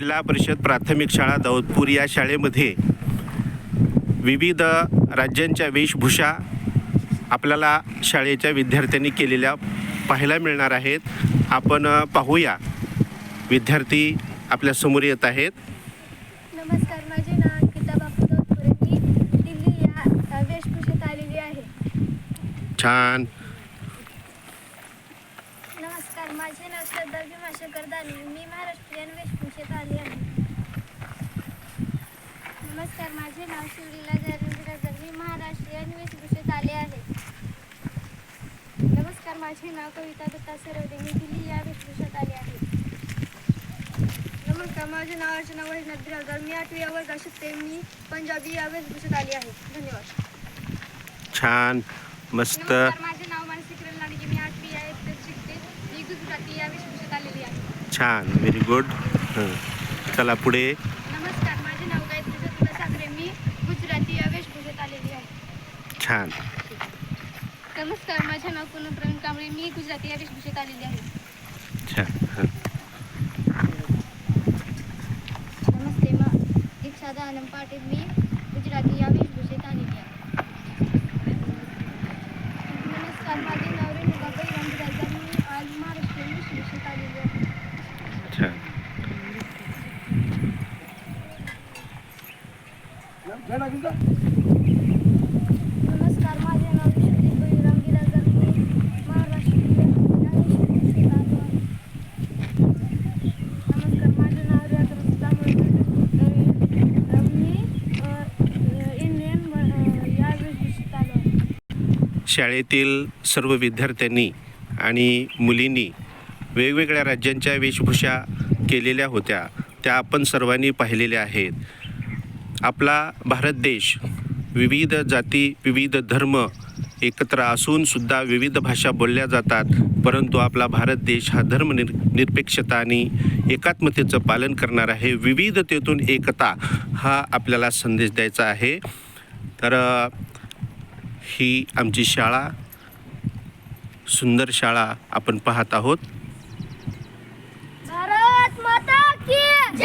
जिल्हा परिषद प्राथमिक शाळा दौदपूर या शाळेमध्ये विविध राज्यांच्या वेशभूषा आपल्याला शाळेच्या विद्यार्थ्यांनी केलेल्या पाहायला मिळणार आहेत. आपण पाहूया. विद्यार्थी आपल्यासमोर येत आहेत. नमस्कार माझे नाव अंकिता बापू दोतपुरे मी दिल्ली या वेशभूषेत आलेली आहे. छान. माझे नाव श्रद्धा भीमाशंकर दाने मी महाराष्ट्रीयन वेशभूषेत आली आहे. नमस्कार माझे नाव शिवलीला जयरंजराजर मी महाराष्ट्रीयन वेशभूषेत आले आहे. नमस्कार माझे नाव कविता दत्ता सरवडे मी दिल्ली या वेशभूषेत आले आहे. नमस्कार माझे नाव अर्चना वैजनाथ बिराजदार. मी आठवी या वर्गात शिकते. मी पंजाबी या वेशभूषेत आली आहे. धन्यवाद. छान. मस्त नमस्कार माझे नाव मानसी किरण लांडगे मी आठवी या इयत्तेत शिकते या वेशभूषेत आलेली आहे. छान व्हेरी गुड चला पुढे. नमस्कार माझे नाव गायत्री साखरे मी गुजराती या वेशभूषेत आलेली आहे. छान. नमस्कार माझे नाव पूनम प्रवीण कांबळे. मी गुजराती या वेशभूषेत आलेली आहे. छान. नमस्ते मा दीक्षा दानम पाटील. मी गुजराती या वेशभूषेत आलेली आहे नमस्कार माझे नाव रेणुका बैराम बिराजदार मी आज महाराष्ट्रीयन वेशभूषेत आलेली आहे छान नमस्कार माझे नाव विश्वजित बळीराम मी नमस्कार माझे नाव मी इंडियन या शाळेतील सर्व विद्यार्थ्यांनी आणि मुलींनी वेगवेगळ्या राज्यांच्या वेशभूषा केलेल्या होत्या. त्या आपण सर्वांनी पाहिलेल्या आहेत. आपला भारत देश विविध जाती विविध धर्म एकत्र असून सुद्धा विविध भाषा बोलल्या जातात. परंतु आपला भारत देश हा धर्मनिर निरपेक्षता आणि एकात्मतेचं पालन करणार आहे. विविधतेतून एकता हा आपल्याला संदेश द्यायचा आहे. तर ही आमची शाळा सुंदर शाळा आपण पाहत आहोत. भारत माता की